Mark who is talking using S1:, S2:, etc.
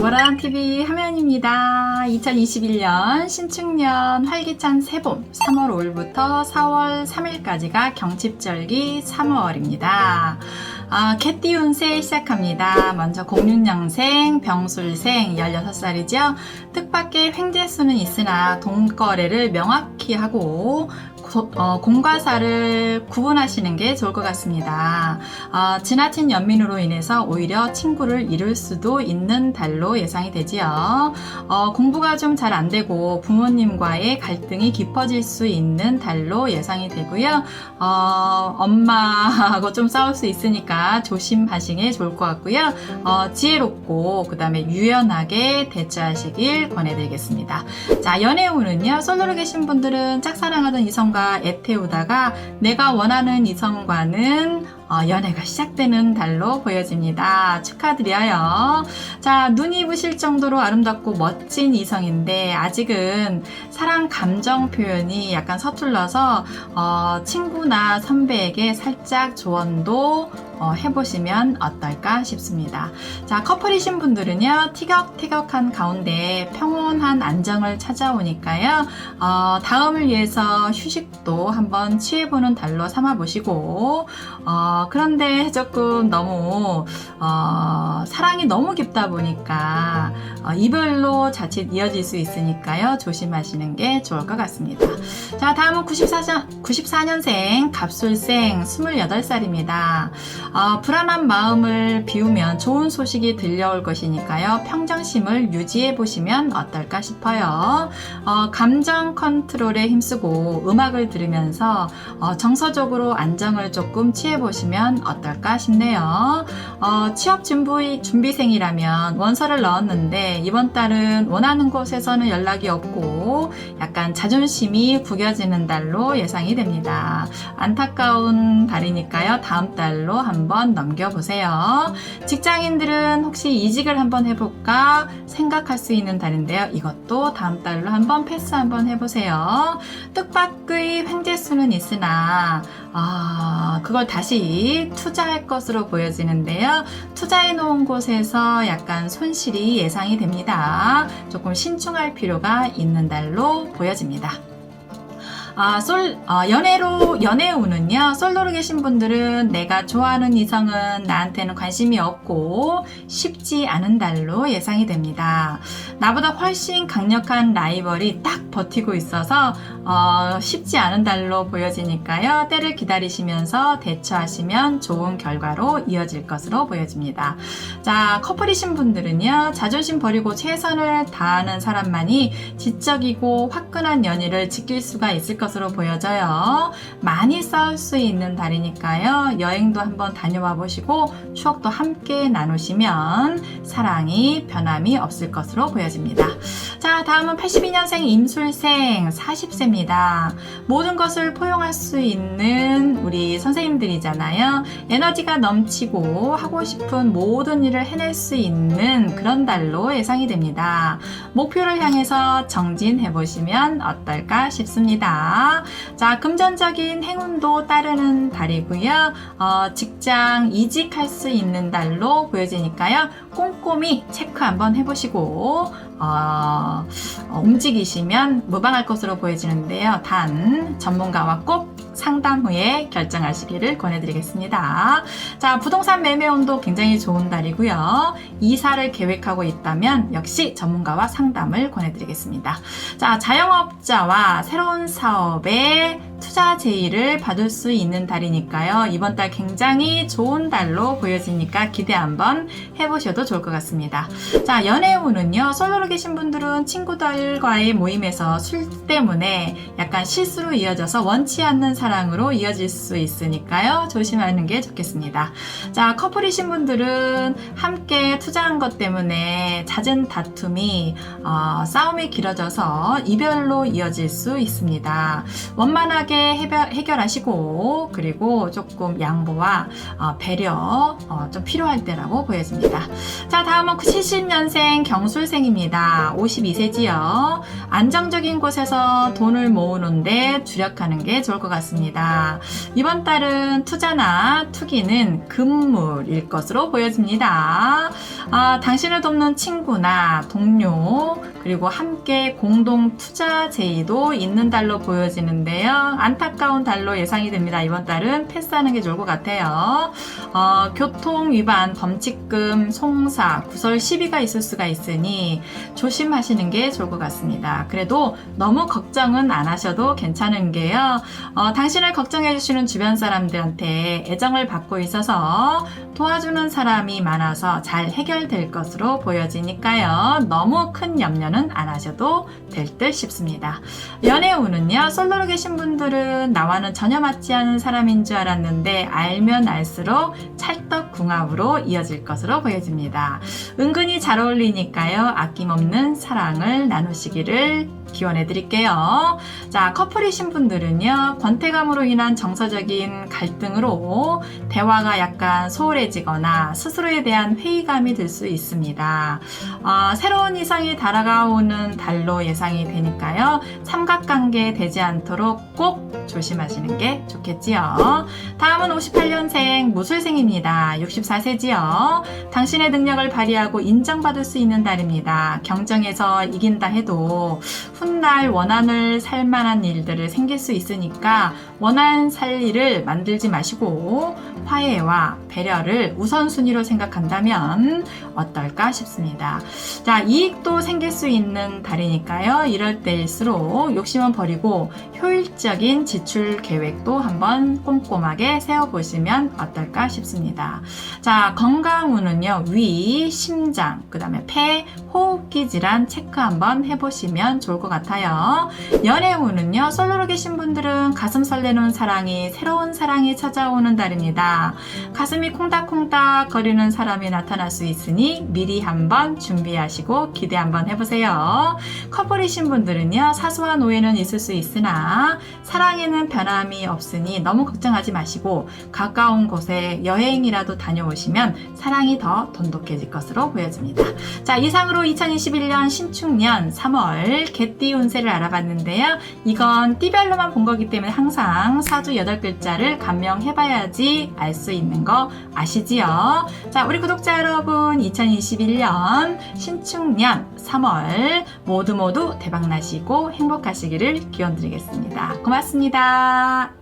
S1: 모란TV 화면입니다. 2021년 신축년 활기찬 새봄 3월 5일부터 4월 3일까지가 경칩절기 3월입니다. 아, 개띠 운세 시작합니다. 먼저 06년생 병술생 16살이죠. 뜻밖의 횡재수는 있으나 동거래를 명확히 하고 고- 어, 공과사를 구분하시는 게 좋을 것 같습니다. 아, 지나친 연민으로 인해서 오히려 친구를 잃을 수도 있는 달로 예상이 되지요. 어, 공부가 좀 잘 안 되고 부모님과의 갈등이 깊어질 수 있는 달로 예상이 되고요. 어, 엄마하고 좀 싸울 수 있으니까 조심하시는 게 좋을 것 같고요. 어, 지혜롭고 그 다음에 유연하게 대처하시길 권해드리겠습니다. 자, 연애운은요, 솔로로 계신 분들은 짝사랑하던 이성과 애태우다가 내가 원하는 이성과는 어, 연애가 시작되는 달로 보여집니다. 축하드려요. 자, 눈이 부실 정도로 아름답고 멋진 이성인데 아직은 사랑 감정 표현이 약간 서툴러서 어, 친구나 선배에게 살짝 조언도 어, 해보시면 어떨까 싶습니다. 자, 커플이신 분들은요, 티격태격한 가운데 평온한 안정을 찾아오니까요, 어, 다음을 위해서 휴식도 한번 취해보는 달로 삼아보시고, 어, 그런데 조금 너무, 어, 사랑이 너무 깊다 보니까, 어, 이별로 자칫 이어질 수 있으니까요, 조심하시는 게 좋을 것 같습니다. 자, 다음은 94년, 94년생 갑술생 28살입니다. 어, 불안한 마음을 비우면 좋은 소식이 들려올 것이니까요. 평정심을 유지해 보시면 어떨까 싶어요. 어, 감정 컨트롤에 힘쓰고 음악을 들으면서 어, 정서적으로 안정을 조금 취해 보시면 어떨까 싶네요. 어, 취업 준비, 준비생이라면 원서를 넣었는데 이번 달은 원하는 곳에서는 연락이 없고 약간 자존심이 구겨지는 달로 예상이 됩니다. 안타까운 달이니까요. 다음 달로 한번 넘겨보세요. 직장인들은 혹시 이직을 한번 해볼까 생각할 수 있는 달인데요. 이것도 다음 달로 한번 패스 한번 해보세요. 뜻밖의 횡재수는 있으나 아, 그걸 다시 투자할 것으로 보여지는데요. 투자해 놓은 곳에서 약간 손실이 예상이 됩니다. 조금 신중할 필요가 있는 달로 보여집니다. 아, 솔, 어, 연애로, 연애운은요, 솔로로 계신 분들은 내가 좋아하는 이성은 나한테는 관심이 없고 쉽지 않은 달로 예상이 됩니다. 나보다 훨씬 강력한 라이벌이 딱 버티고 있어서, 어, 쉽지 않은 달로 보여지니까요, 때를 기다리시면서 대처하시면 좋은 결과로 이어질 것으로 보여집니다. 자, 커플이신 분들은요, 자존심 버리고 최선을 다하는 사람만이 지적이고 화끈한 연애를 지킬 수가 있을 것 으로 보여져요. 많이 싸울 수 있는 달이니까요. 여행도 한번 다녀와 보시고 추억도 함께 나누시면 사랑이 변함이 없을 것으로 보여집니다. 자, 다음은 82년생 임술생 40세입니다. 모든 것을 포용할 수 있는 우리 선생님들이잖아요. 에너지가 넘치고 하고 싶은 모든 일을 해낼 수 있는 그런 달로 예상이 됩니다. 목표를 향해서 정진해 보시면 어떨까 싶습니다. 자, 금전적인 행운도 따르는 달이고요. 어, 직장 이직할 수 있는 달로 보여지니까요. 꼼꼼히 체크 한번 해보시고 어, 어, 움직이시면 무방할 것으로 보여지는데요. 단 전문가와 꼭 상담 후에 결정하시기를 권해드리겠습니다. 자, 부동산 매매운도 굉장히 좋은 달이고요. 이사를 계획하고 있다면 역시 전문가와 상담을 권해드리겠습니다. 자, 자영업자와 새로운 사업에 투자 제의를 받을 수 있는 달이니까요. 이번 달 굉장히 좋은 달로 보여지니까 기대 한번 해보셔도 좋을 것 같습니다. 자, 연애운은요, 솔로로 계신 분들은 친구들과의 모임에서 술 때문에 약간 실수로 이어져서 원치 않는 사랑으로 이어질 수 있으니까요. 조심하는 게 좋겠습니다. 자, 커플이신 분들은 함께 투자한 것 때문에 잦은 다툼이 어, 싸움이 길어져서 이별로 이어질 수 있습니다. 원만하게 끈끈하게 해결, 해결 하시고 그리고 조금 양보와 어, 배려 어, 좀 필요할 때라고 보여집니다. 자 다음은 70년생 경술생입니다. 52세지요. 안정적인 곳에서 돈을 모으는데 주력하는 게 좋을 것 같습니다. 이번 달은 투자나 투기는 금물일 것으로 보여집니다. 아, 당신을 돕는 친구나 동료 그리고 함께 공동 투자 제의도 있는 달로 보여지는데요. 안타까운 달로 예상이 됩니다. 이번 달은 패스하는 게 좋을 것 같아요. 어, 교통 위반, 범칙금, 송사, 구설 시비가 있을 수가 있으니 조심하시는 게 좋을 것 같습니다. 그래도 너무 걱정은 안 하셔도 괜찮은 게요. 어, 당신을 걱정해 주시는 주변 사람들한테 애정을 받고 있어서 도와주는 사람이 많아서 잘 해결 될 것으로 보여지니까요. 너무 큰 염려는 안 하셔도 될 듯 싶습니다. 연애운은요, 솔로로 계신 분들은 나와는 전혀 맞지 않은 사람인 줄 알았는데 알면 알수록 찰떡궁합으로 이어질 것으로 보여집니다. 은근히 잘 어울리니까요, 아낌없는 사랑을 나누시기를 기원해 드릴게요. 자, 커플이신 분들은요, 권태감으로 인한 정서적인 갈등으로 대화가 약간 소홀해지거나 스스로에 대한 회의감이 들 수 있습니다. 어, 새로운 이성이 달아가오는 달로 예상이 되니까요, 삼각관계 되지 않도록 꼭 조심하시는 게 좋겠지요. 다음은 58년생 무술생입니다. 64세지요. 당신의 능력을 발휘하고 인정받을 수 있는 달입니다. 경정에서 이긴다 해도 훗날 원한을 살 만한 일들을 생길 수 있으니까 원한 살 일을 만들지 마시고 화해와 배려를 우선순위로 생각한다면 어떨까 싶습니다. 자, 이익도 생길 수 있는 달이니까요. 이럴 때일수록 욕심은 버리고 효율적인 지출 계획도 한번 꼼꼼하게 세워보시면 어떨까 싶습니다. 자, 건강운은요, 위, 심장, 그 다음에 폐, 호흡기 질환 체크 한번 해보시면 좋을 것 같아요. 연애운은요, 솔로로 계신 분들은 가슴 설레는 사랑이, 새로운 사랑이 찾아오는 달입 가슴이 콩닥콩닥 거리는 사람이 나타날 수 있으니 미리 한번 준비하시고 기대 한번 해보세요. 커플이신 분들은요, 사소한 오해는 있을 수 있으나 사랑에는 변함이 없으니 너무 걱정하지 마시고 가까운 곳에 여행이라도 다녀오시면 사랑이 더 돈독해질 것으로 보여집니다. 자, 이상으로 2021년 신축년 3월 개띠 운세를 알아봤는데요. 이건 띠별로만 본 거기 때문에 항상 사주 8글자를 감명해봐야지 알 수 있는 거 아시지요? 자, 우리 구독자 여러분, 2021년 신축년 3월 모두 모두 대박나시고 행복하시기를 기원 드리겠습니다. 고맙습니다.